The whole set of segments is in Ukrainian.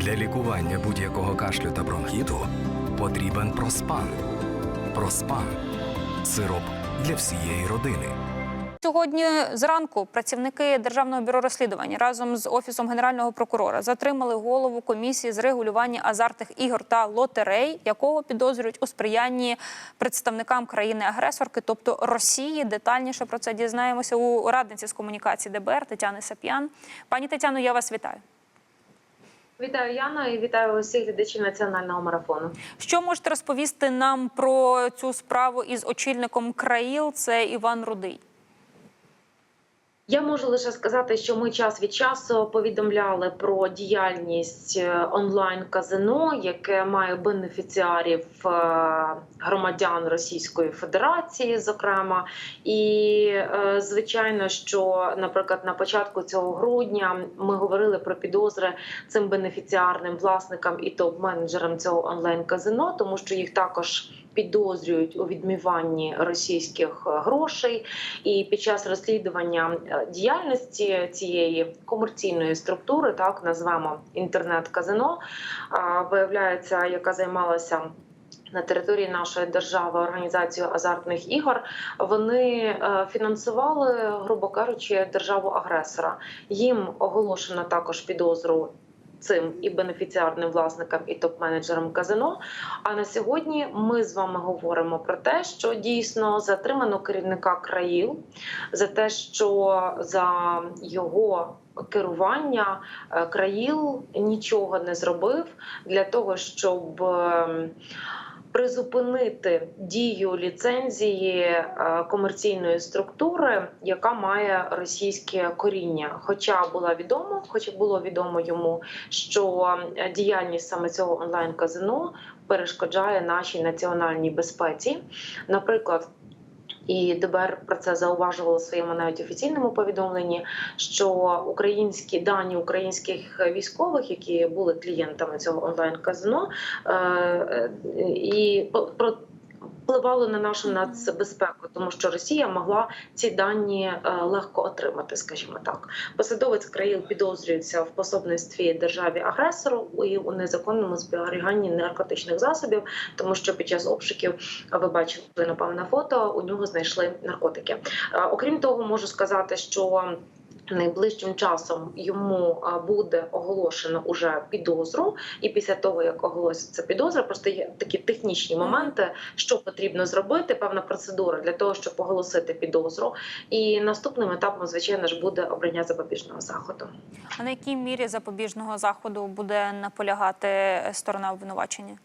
Для лікування будь-якого кашлю та бронхіту потрібен проспан. Проспан сироп для всієї родини. Сьогодні зранку працівники Державного бюро розслідувань разом з офісом генерального прокурора затримали голову комісії з регулювання азартних ігор та лотерей, якого підозрюють у сприянні представникам країни-агресорки, тобто Росії. Детальніше про це дізнаємося у радниці з комунікації ДБР Тетяни Сап'ян. Пані Тетяно, я вас вітаю. Вітаю Яна і вітаю усіх глядачів національного марафону. Що можете розповісти нам про цю справу із очільником країл? Це Іван Рудий. Я можу лише сказати, що ми час від часу повідомляли про діяльність е, онлайн казино, яке має бенефіціарів е, громадян Російської Федерації, зокрема, і е, звичайно, що, наприклад, на початку цього грудня ми говорили про підозри цим бенефіціарним власникам і топ-менеджерам цього онлайн казино, тому що їх також підозрюють у відмиванні російських е, грошей, і під час розслідування е, діяльності цієї комерційної структури, так назвемо інтернет-казино, виявляється, яка займалася. На території нашої держави організацію азартних ігор вони е, фінансували, грубо кажучи, державу агресора. Їм оголошено також підозру цим і бенефіціарним власникам, і топ-менеджерам казино. А на сьогодні ми з вами говоримо про те, що дійсно затримано керівника країл за те, що за його керування е, країл нічого не зробив для того, щоб. Призупинити дію ліцензії е, комерційної структури, яка має російське коріння. Хоча було відомо, хоча було відомо йому, що е, діяльність саме цього онлайн казино перешкоджає нашій національній безпеці, наприклад. І ДБР про це зауважувало в своєму навіть офіційному повідомленні, що українські дані українських військових, які були клієнтами цього онлайн казино, і про. Впливало на нашу нацбезпеку, тому що Росія могла ці дані е, легко отримати, скажімо так. Посадовець країн підозрюється в пособництві державі агресору і у незаконному зберіганні наркотичних засобів, тому що під час обшуків ви бачили напевно фото. У нього знайшли наркотики. Е, Окрім того, можу сказати, що Найближчим часом йому буде оголошено уже підозру, і після того як оголоситься підозра, просто є такі технічні моменти, що потрібно зробити, певна процедура для того, щоб оголосити підозру. І наступним етапом, звичайно ж, буде обрання запобіжного заходу. А на якій мірі запобіжного заходу буде наполягати сторона обвинувачення?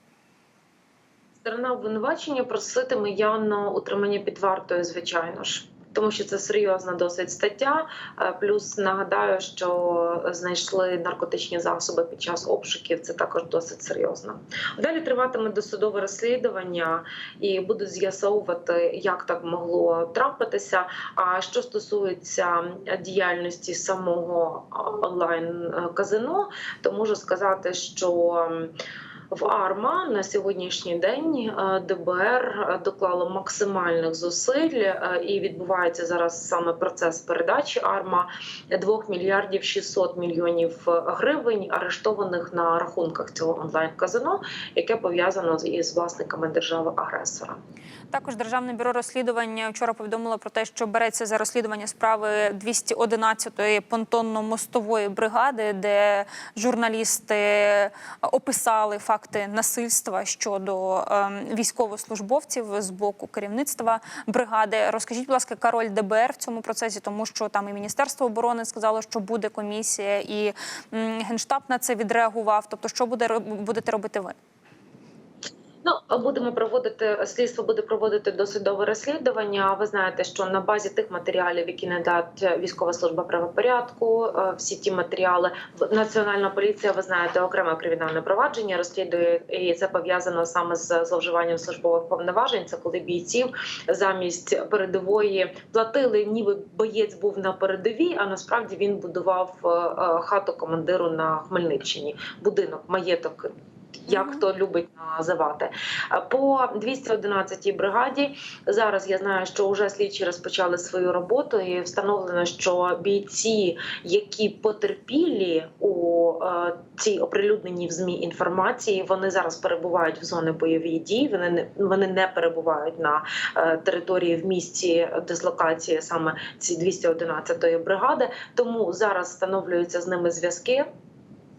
Сторона обвинувачення проситиме явно утримання під вартою, звичайно ж. Тому що це серйозна досить стаття. Е, Плюс нагадаю, що знайшли наркотичні засоби під час обшуків. Це також досить серйозно. Далі триватиме досудове розслідування і будуть з'ясовувати, як так могло трапитися. А що стосується діяльності самого онлайн казино, то можу сказати, що в АРМА на сьогоднішній день е, ДБР доклало максимальних зусиль е, і відбувається зараз саме процес передачі АРМА 2 мільярдів 600 мільйонів гривень, арештованих на рахунках цього онлайн казино, яке пов'язано із власниками держави агресора. Також Державне бюро розслідування вчора повідомило про те, що береться за розслідування справи 211-ї понтонно-мостової бригади, де журналісти описали факти насильства щодо ем, військовослужбовців з боку керівництва бригади. Розкажіть, будь ласка, король ДБР в цьому процесі, тому що там і Міністерство оборони сказало, що буде комісія, і генштаб на це відреагував. Тобто, що буде будете робити ви? Ну, будемо проводити слідство буде проводити досудове розслідування. Ви знаєте, що на базі тих матеріалів, які надасть військова служба правопорядку, е, всі ті матеріали Національна поліція, ви знаєте, окреме кримінальне провадження розслідує, і це пов'язано саме з зловживанням службових повноважень. Це коли бійців замість передової платили, ніби боєць був на передовій, а насправді він будував е, е, хату командиру на Хмельниччині, будинок, маєток. Як хто любить називати по 211-й бригаді. Зараз я знаю, що вже слідчі розпочали свою роботу, і встановлено, що бійці, які потерпілі у е, цій оприлюдненій в змі інформації. Вони зараз перебувають в зоні бойових дій. Вони не вони не перебувають на е, території в місті дислокації саме ці 211-ї бригади. Тому зараз встановлюються з ними зв'язки.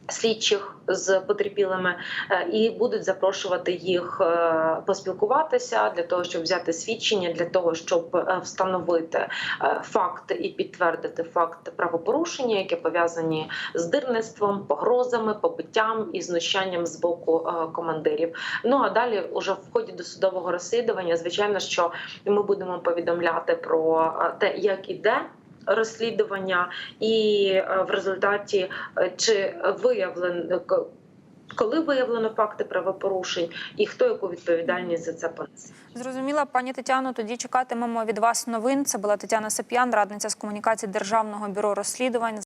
Слідчих з потерпілими е, і будуть запрошувати їх е, поспілкуватися для того, щоб взяти свідчення, для того, щоб е, встановити факт і підтвердити факт правопорушення, які пов'язані з дирництвом, погрозами, побиттям і знущанням з боку командирів. Ну а далі, уже в ході досудового розслідування, звичайно, що ми будемо повідомляти про те, як іде. Розслідування, і е, в результаті е, чи виявлено коли виявлено факти правопорушень, і хто яку відповідальність за це понесе. Зрозуміла, пані Тетяно. Тоді чекатимемо від вас новин. Це була Тетяна Сап'ян, радниця з комунікації Державного бюро розслідувань.